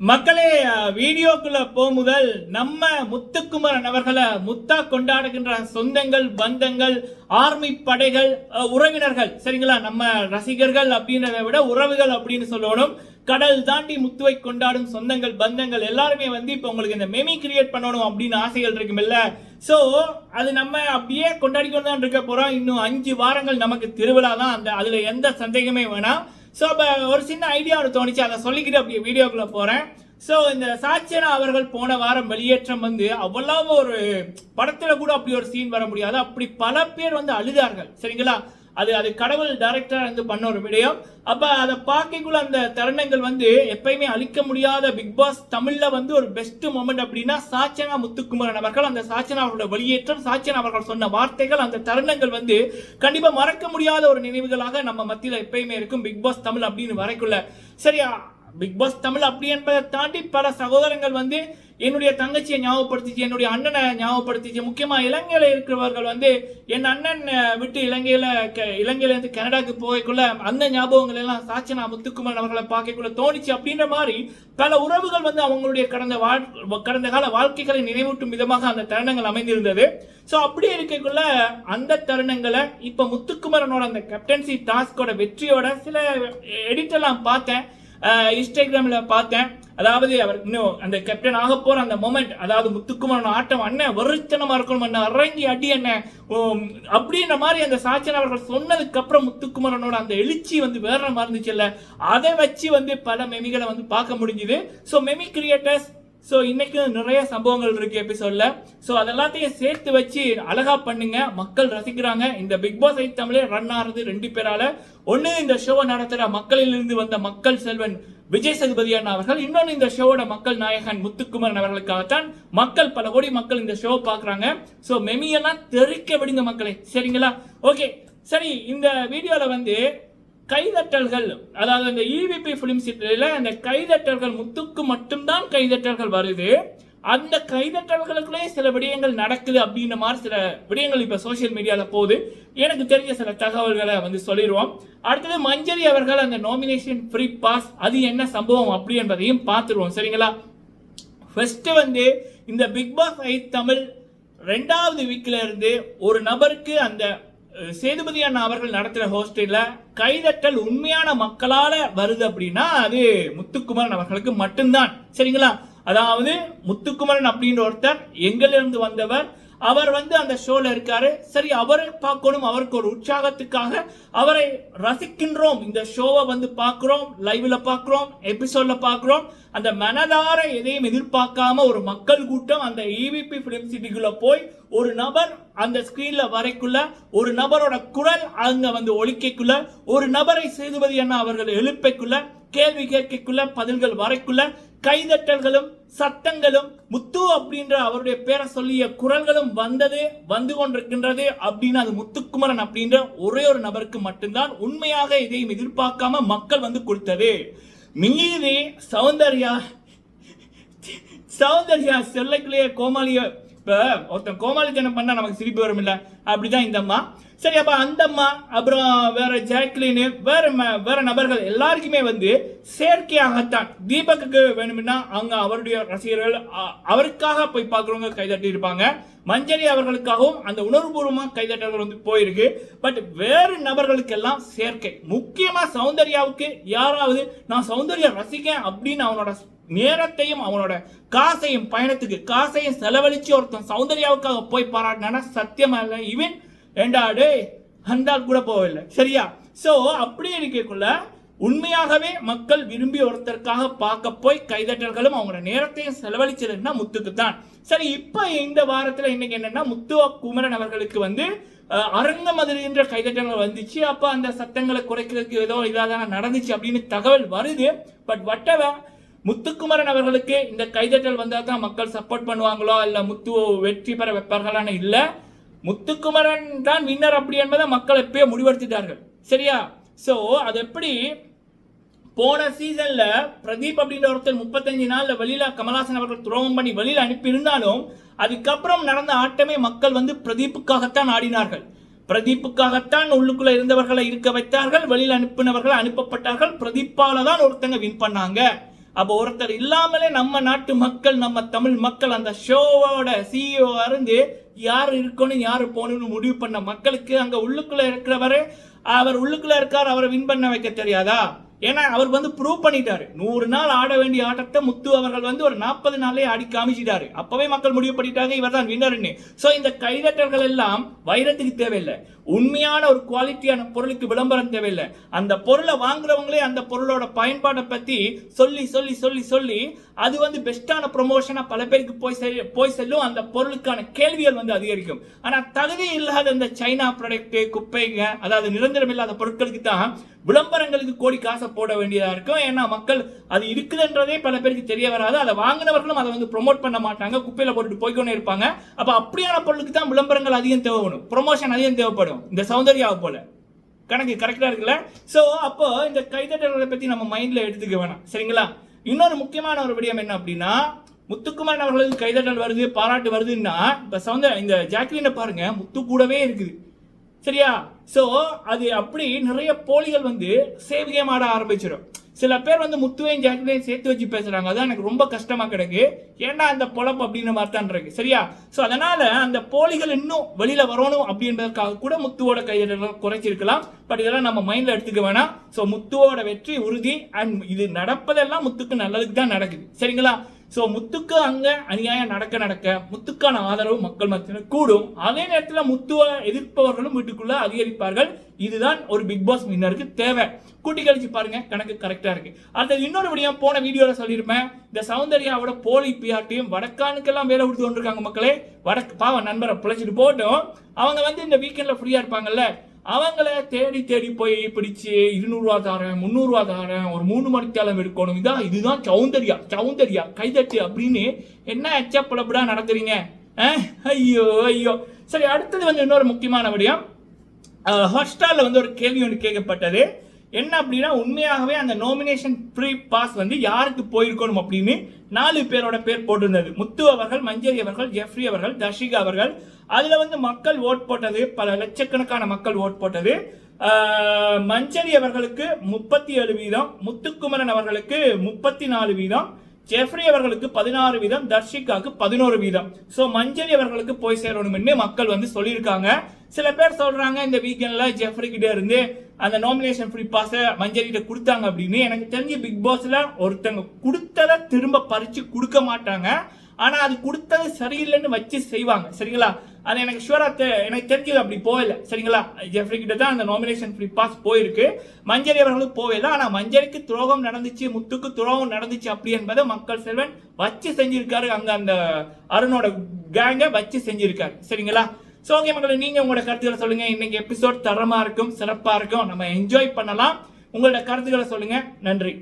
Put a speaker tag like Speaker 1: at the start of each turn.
Speaker 1: மக்களே வீடியோக்குள்ள போமுதல் நம்ம முத்துக்குமரன் அவர்களை முத்தா கொண்டாடுகின்ற சொந்தங்கள் பந்தங்கள் ஆர்மி படைகள் உறவினர்கள் சரிங்களா? நம்ம ரசிகர்கள் அப்படின்றத விட உறவுகள் அப்படின்னு சொல்லணும். கடல் தாண்டி முத்துவை கொண்டாடும் சொந்தங்கள் பந்தங்கள் எல்லாருமே வந்து இப்போ உங்களுக்கு இந்த மெமி கிரியேட் பண்ணணும் அப்படின்னு ஆசைகள் இருக்குமில்ல. ஸோ அது நம்ம அப்படியே கொண்டாடி கொண்டு தான் இருக்க போகிறோம் இன்னும் அஞ்சு வாரங்கள் நமக்கு திருவிழா தான் அந்த அதில் எந்த சந்தேகமே வேணாம். ஸோ அப்போ ஒரு சின்ன ஐடியா ஒன்று தோணுச்சு. அதை சொல்லிக்கிட்டு அப்படியே வீடியோக்குள்ளே போகிறேன் ஸோ இந்த சாட்சியனா அவர்கள் போன வாரம் வெளியேற்றம் வந்து அவ்வளவு ஒரு படத்தில் கூட அப்படி ஒரு சீன் வர முடியாது. அப்படி பல பேர் வந்து அழுதார்கள். சரிங்களா? அது அது கடவுள் டைரக்டரா இருந்து பண்ண ஒரு விடயம். அப்ப அதை பார்க்கக்குள்ள அந்த தருணங்கள் வந்து எப்பயுமே அழிக்க முடியாத பிக் பாஸ் தமிழ்ல வந்து ஒரு பெஸ்ட் மொமெண்ட் அப்படின்னா சாச்சனா முத்துக்குமரன் அவர்கள் அந்த சாச்சனா அவர்களோட வெளியேற்றம் சாச்சனா அவர்கள் சொன்ன வார்த்தைகள் அந்த தருணங்கள் வந்து கண்டிப்பா மறக்க முடியாத ஒரு நினைவுகளாக நம்ம மத்தியில எப்பயுமே இருக்கும் பிக் பாஸ் தமிழ் அப்படின்னு வரைக்குள்ள. சரியா? பிக் பாஸ் தமிழ் அப்படி என்பதை தாண்டி பல சகோதரங்கள் வந்து என்னுடைய தங்கச்சியை ஞாபகப்படுத்திச்சு என்னுடைய அண்ணனை ஞாபகப்படுத்திச்சு. முக்கியமாக இலங்கையில் இருக்கிறவர்கள் வந்து என் அண்ணன் விட்டு இலங்கையில் க- இலங்கையிலேருந்து கனடாக்கு போகக்குள்ள அந்த ஞாபகங்கள் எல்லாம் சாச்சனா முத்துக்குமரன் அவர்களை பார்க்கக்குள்ள தோணுச்சு அப்படின்ற மாதிரி பல உறவுகள் வந்து அவங்களுடைய கடந்த வாழ் கடந்த கால வாழ்க்கைகளை நினைவூட்டும் விதமாக அந்த தருணங்கள் அமைந்திருந்தது. ஸோ அப்படி இருக்கக்குள்ள அந்த தருணங்களை இப்போ முத்துக்குமரனோட அந்த கேப்டன்சி டாஸ்கோட வெற்றியோட சில எடிட்டெல்லாம் பார்த்தேன். இன்ஸ்டாகிராமில் பார்த்தேன். அதாவது அவர் இன்னும் அந்த கேப்டன் ஆக போகிற அந்த மொமெண்ட் அதாவது முத்துக்குமரன் ஆட்டம் அண்ணன் வருத்தனமா இருக்கணும் அண்ணன் அரங்கி அடி அண்ணன் அப்படின்ற மாதிரி அந்த சாச்சன் அவர்கள் சொன்னதுக்கப்புறம் முத்துக்குமரனோட அந்த எழுச்சி வந்து வேற மாதிரி இருந்துச்சுல்ல அதை வச்சு வந்து பல மெமிகளை வந்து பார்க்க முடிஞ்சுது. ஸோ மெமி கிரியேட்டர்ஸ் ஸோ இன்னைக்கு நிறைய சம்பவங்கள் இருக்கு எபிசோட்ல ஸோ அதெல்லாத்தையும் சேர்த்து வச்சு அழகா பண்ணுங்க. மக்கள் ரசிக்கிறாங்க. இந்த பிக் பாஸ் ஐ தமிழே ரன் ஆறது ரெண்டு பேரால. ஒன்று இந்த ஷோவை நடத்துகிற மக்களிலிருந்து வந்த மக்கள் செல்வன் விஜய் சதுபதி அண்ணா அவர்கள். இன்னொன்று இந்த ஷோவோட மக்கள் நாயகன் முத்துக்குமரன் அவர்களுக்காகத்தான் மக்கள் பல கோடி மக்கள் இந்த ஷோ பார்க்குறாங்க. ஸோ மெமியெல்லாம் தெறிக்க விடுங்க மக்களே. சரிங்களா? ஓகே சரி இந்த வீடியோவில் வந்து கைதட்டல்கள் அதாவது அந்த இவிபி ஃபிலிம் சிட்டியில் அந்த கைதட்டல்கள் முத்துக்கு மட்டும்தான் கைதட்டல்கள் வருது. அந்த கைதட்டல்களுக்குள்ளே சில விடயங்கள் நடக்குது அப்படின்ற மாதிரி சில விடயங்கள் இப்போ சோஷியல் மீடியாவில் போகுது. எனக்கு தெரிஞ்ச சில தகவல்களை வந்து சொல்லிடுவோம் அடுத்தது மஞ்சரி அவர்கள் அந்த நாமினேஷன் ஃப்ரீ பாஸ் அது என்ன சம்பவம் அப்படி என்பதையும் பார்த்துருவோம். சரிங்களா? ஃபர்ஸ்ட் வந்து இந்த பிக் பாஸ் ஐ தமிழ் ரெண்டாவது வீக்கில் இருந்து ஒரு நபருக்கு அந்த சேதுபதி அண்ணா அவர்கள் நடத்துகிற ஹோஸ்டலில் கைதட்டல் உண்மையான மக்களால் வருது அப்படின்னா அது முத்துக்குமரன் அவர்களுக்கு மட்டும்தான். சரிங்களா? அதாவது முத்துக்குமரன் அப்படின்ற ஒருத்தர் எங்கிலிருந்து வந்தவர் அவர் வந்து அந்த ஷோல இருக்காரு. சரி அவரை பார்க்கணும் அவருக்கு ஒரு உற்சாகத்துக்காக அவரை ரசிக்கின்றோம். இந்த ஷோவை வந்து பார்க்குறோம் லைவ்ல பார்க்குறோம் எபிசோட்ல பார்க்குறோம். அந்த மனதார எதையும் எதிர்பார்க்காம ஒரு மக்கள் கூட்டம் அந்த இவிபி பிலிம் சிட்டிக்குள்ள போய் ஒரு நபர் அந்த ஸ்கிரீன்ல வரைக்குள்ள ஒரு நபரோட குரல் அங்க வந்து ஒலிக்கைக்குள்ள ஒரு நபரை சேதுபதி அண்ணா அவர்கள் எழுப்பைக்குள்ள கேள்வி கேட்கக்குள்ள பதில்கள் வரைக்குள்ள கைதட்டல்களும் சத்தங்களும் முத்து அப்படின்ற அவருடைய பேரை சொல்லிய குரல்களும் வந்தது வந்து கொண்டிருக்கின்றது அப்படின்னு அது முத்துக்குமரன் அப்படின்ற ஒரே ஒரு நபருக்கு மட்டும்தான் உண்மையாக இதையும் எதிர்பார்க்காம மக்கள் வந்து கொடுத்தது. மீதி சௌந்தர்யா சௌந்தர்யா செல்லக்குள்ளேயே கோமாளிய இப்போ ஒருத்தன் கோமாளித்தனம் பண்ணால் நமக்கு சிரிப்பு வரும் இல்லை அப்படிதான் இந்த அம்மா. சரி அப்ப அந்த அம்மா அப்புறம் வேற ஜாக்லின் வேற வேற நபர்கள் எல்லாருக்குமே வந்து செயற்கையாகத்தான் தீபக்கு வேணும்னா அவங்க அவருடைய ரசிகர்கள் அவருக்காக போய் பார்க்குறவங்க கைதட்டி இருப்பாங்க மஞ்சரி அவர்களுக்காகவும் அந்த உணர்வுபூர்வமாக கைதட்டல்கள் வந்து போயிருக்கு. பட் வேறு நபர்களுக்கெல்லாம் சேர்க்கை. முக்கியமாக சௌந்தர்யாவுக்கு யாராவது நான் சௌந்தர்யா ரசிக்கேன் அப்படின்னு அவனோட நேரத்தையும் அவனோட காசையும் பயணத்துக்கு காசையும் செலவழித்து ஒருத்தன் சௌந்தர்யாவுக்காக போய் பாராட்டினா சத்தியமா இல்லை. இவன் ஏண்டா டேய் அந்த கூட போகவில்லை. சரியா? ஸோ அப்படி இருக்கக்குள்ள உண்மையாகவே மக்கள் விரும்பி ஒருத்தருக்காக பார்க்க போய் கைதட்டல்களும் அவங்களோட நேரத்தையும் செலவழிச்சதுன்னா முத்துக்கு தான். சரி இப்போ இந்த வாரத்தில் இன்னைக்கு என்னன்னா முத்து குமரன் அவர்களுக்கு வந்து அஹ், அரங்க மதுரைன்ற கைதட்டங்கள் வந்துச்சு. அப்போ அந்த சத்தங்களை குறைக்கிறதுக்கு ஏதோ இதாக நடந்துச்சு அப்படின்னு தகவல் வருது. பட் வட்டவ முத்துக்குமரன் அவர்களுக்கு இந்த கைதட்டல் வந்தால் தான் மக்கள் சப்போர்ட் பண்ணுவாங்களோ? இல்லை முத்து வெற்றி பெற வைப்பார்களான்னு இல்லை. முத்துக்குமரன் தான் வின்னர் அப்படி என்பதை மக்கள் எப்பயோ முடிவெடுத்துட்டார்கள். சரியா? ஸோ அது எப்படி போன சீசன்ல பிரதீப் அப்படின்ற ஒருத்தர் முப்பத்தஞ்சு நாள்ல வெளியில கமலாசன் அவர்கள் துரோகம் பண்ணி வெளியில அனுப்பி இருந்தாலும் அதுக்கப்புறம் நடந்த ஆட்டமே மக்கள் வந்து பிரதீப்புக்காகத்தான் ஆடினார்கள். பிரதீப்புக்காகத்தான் உள்ளுக்குள்ள இருந்தவர்களை இருக்க வைத்தார்கள் வெளியில் அனுப்பினவர்கள் அனுப்பப்பட்டார்கள். பிரதீப்பால தான் ஒருத்தங்க வின் பண்ணாங்க. அப்போ ஒருத்தர் இல்லாமலே நம்ம நாட்டு மக்கள் நம்ம தமிழ் மக்கள் அந்த ஷோவோட சிஇஓ இருந்து யார் இருக்கணும் யார் போகணும்னு முடிவு பண்ண மக்களுக்கு அங்க உள்ளுக்குள்ள இருக்கிறவர் அவர் உள்ளுக்குள்ள இருக்கார் அவரை வின் பண்ண வைக்க தெரியாதா? ஏன்னா அவர் வந்து ப்ரூவ் பண்ணிட்டாரு. நூறு நாள் ஆட வேண்டிய ஆட்டத்தை முத்து அவர்கள் வந்து ஒரு நாற்பது நாளே ஆடி காமிச்சிட்டாரு. அப்பவே மக்கள் முடிவு பண்ணிட்டாங்க இவர் தான் வின்னர்னு ஸோ இந்த கைதட்டல்கள் எல்லாம் வைரத்துக்கு தேவையில்லை. உண்மையான ஒரு குவாலிட்டியான பொருளுக்கு விளம்பரம் தேவையில்லை. அந்த பொருளை வாங்குறவங்களே அந்த பொருளோட பயன்பாட்டை பற்றி சொல்லி சொல்லி சொல்லி சொல்லி அது வந்து பெஸ்டான ப்ரொமோஷனாக பல பேருக்கு போய் செல் போய் செல்லும். அந்த பொருளுக்கான கேள்விகள் வந்து அதிகரிக்கும். ஆனால் தகுதி இல்லாத இந்த சைனா ப்ராடக்ட்டு குப்பைங்க அதாவது நிரந்தரம் இல்லாத பொருட்களுக்கு தான் விளம்பரங்களுக்கு கோடி காசை போட வேண்டியதாக இருக்கும். ஏன்னா மக்கள் அது இருக்குதுன்றதே பல பேருக்கு தெரிய வராது. அதை வாங்கினவர்களும் அதை வந்து ப்ரோமோட் பண்ண மாட்டாங்க. குப்பையில் போட்டுட்டு போய்க்கொண்டே இருப்பாங்க. அப்போ அப்படியான பொருளுக்கு தான் விளம்பரங்கள் அதிகம் தேவைப்படும். ப்ரொமோஷன் அதிகம் தேவைப்படும். இந்த சௌந்தர்யாவை போல. கணக்கு கரெக்டாக இருக்குல்ல? ஸோ அப்போ இந்த கைதட்டல்களை பற்றி நம்ம மைண்டில் எடுத்துக்க வேணாம். சரிங்களா? இன்னொரு முக்கியமான ஒரு விடயம் என்ன அப்படின்னா முத்துக்குமார் அவர்களுக்கு கைதட்டல் வருது பாராட்டு வருதுன்னா இப்போ சவுந்த இந்த ஜாக்லினை பாருங்க முத்து கூடவே இருக்குது. சரியா? ஸோ அது அப்படி நிறைய போலிகள் வந்து சேவியம் ஆட ஆரம்பிச்சிடும். சில பேர் வந்து முத்துவையும் ஜாக்கிரதையும் சேர்த்து வச்சு பேசுகிறாங்க அதான் எனக்கு ரொம்ப கஷ்டமா கிடக்கு. ஏன்னா அந்த பொழப்பு அப்படின்ற மாதிரி தான் இருக்கு. சரியா? ஸோ அதனால அந்த போலிகள் இன்னும் வெளியில் வரணும் அப்படின்றதுக்காக கூட முத்துவோட கையெல்லாம் குறைச்சிருக்கலாம். பட் இதெல்லாம் நம்ம மைண்டில் எடுத்துக்க வேணாம். ஸோ முத்துவோட வெற்றி உறுதி. அண்ட் இது நடப்பதெல்லாம் முத்துக்கு நல்லதுக்கு தான் நடக்குது. சரிங்களா? ஸோ முத்துக்கு அங்கே அநியாயம் நடக்க நடக்க முத்துக்கான ஆதரவு மக்கள் மத்தியில் கூடும். அதே நேரத்தில் முத்துவை எதிர்ப்பவர்களும் வீட்டுக்குள்ளே அதிகரிப்பார்கள். இதுதான் ஒரு பிக் பாஸ் வின்னருக்கு தேவை. கூட்டி கழிச்சு பாருங்க கணக்கு கரெக்டாக இருக்கு. அடுத்தது இன்னொரு விடியம் போன வீடியோவில் சொல்லியிருப்பேன். இந்த சௌந்தர்யாவோட போலி பிஆர்டியும் வடக்கானுக்கெல்லாம் வேலை கொடுத்து கொண்டிருக்காங்க மக்களே. வடக்கு பாவம் நண்பரை பிழைச்சிட்டு போட்டும் அவங்க வந்து இந்த வீக்கெண்டில் ஃப்ரீயாக இருப்பாங்கல்ல. அவங்கள தேடி தேடி போய் பிடிச்சு இருநூறுவா தாரேன் முந்நூறுவா தாரேன் ஒரு மூணு மணிக்காலம் எடுக்கணும். இதான் இதுதான் சௌந்தர்யா சௌந்தர்யா கைதட்டு அப்படின்னு என்ன எச்சப்படப்படா நடத்துறீங்க ஐயோ ஐயோ. சரி அடுத்தது வந்து இன்னொரு முக்கியமான விடயம். ஹாட்ஸ்டாரில் வந்து ஒரு கேள்வி ஒன்று கேட்கப்பட்டது. என்ன அப்படின்னா உண்மையாகவே அந்த நோமினேஷன் ப்ரீ பாஸ் வந்து யாருக்கு போயிருக்கணும் அப்படின்னு நாலு பேரோட பேர் போட்டிருந்தது. முத்து அவர்கள் மஞ்சரி அவர்கள் ஜெஃப்ரி அவர்கள் தர்ஷிகா அவர்கள். அதில் வந்து மக்கள் ஓட் போட்டது பல லட்சக்கணக்கான மக்கள் ஓட் போட்டது. மஞ்சரி அவர்களுக்கு முப்பத்தி ஏழு வீதம் முத்துக்குமரன் அவர்களுக்கு முப்பத்தி நாலு வீதம் ஜெஃப்ரி அவர்களுக்கு பதினாறு வீதம் தர்ஷிகாவுக்கு பதினோரு வீதம். ஸோ மஞ்சரி அவர்களுக்கு போய் சேரணும்னு மக்கள் வந்து சொல்லியிருக்காங்க. சில பேர் சொல்றாங்க இந்த வீக்கெண்ட்ல ஜெஃப்ரி கிட்ட இருந்து அந்த நாமினேஷன் ஃப்ரீ பாஸ மஞ்சரிகிட்ட கொடுத்தாங்க அப்படின்னு எனக்கு தெரிஞ்ச பிக் பாஸ்ல ஒருத்தங்க கொடுத்ததை திரும்ப பறிச்சு கொடுக்க மாட்டாங்க. ஆனா அது கொடுத்தது சரியில்லைன்னு வச்சு செய்வாங்க. சரிங்களா? அது எனக்கு ஷுவரா எனக்கு தெரிஞ்சது அப்படி போகல. சரிங்களா? ஜெஃப்ரி கிட்ட தான் அந்த நாமினேஷன் ஃப்ரீ பாஸ் போயிருக்கு. மஞ்சரி அவர்களுக்கு போகல. ஆனா மஞ்சரிக்கு துரோகம் நடந்துச்சு முத்துக்கு துரோகம் நடந்துச்சு அப்படி என்பதை மக்கள் செல்வன் வச்சு செஞ்சிருக்காரு. அங்க அந்த அருணோட கேங்க வச்சு செஞ்சிருக்காரு. சரிங்களா? ஸோ ஓகே மக்களை நீங்கள் உங்களோட கருத்துக்களை சொல்லுங்கள் இன்னைக்கு எபிசோட் தரமாக இருக்கும் சிறப்பாக இருக்கும். நம்ம என்ஜாய் பண்ணலாம். உங்களோட கருத்துக்களை சொல்லுங்கள் நன்றி.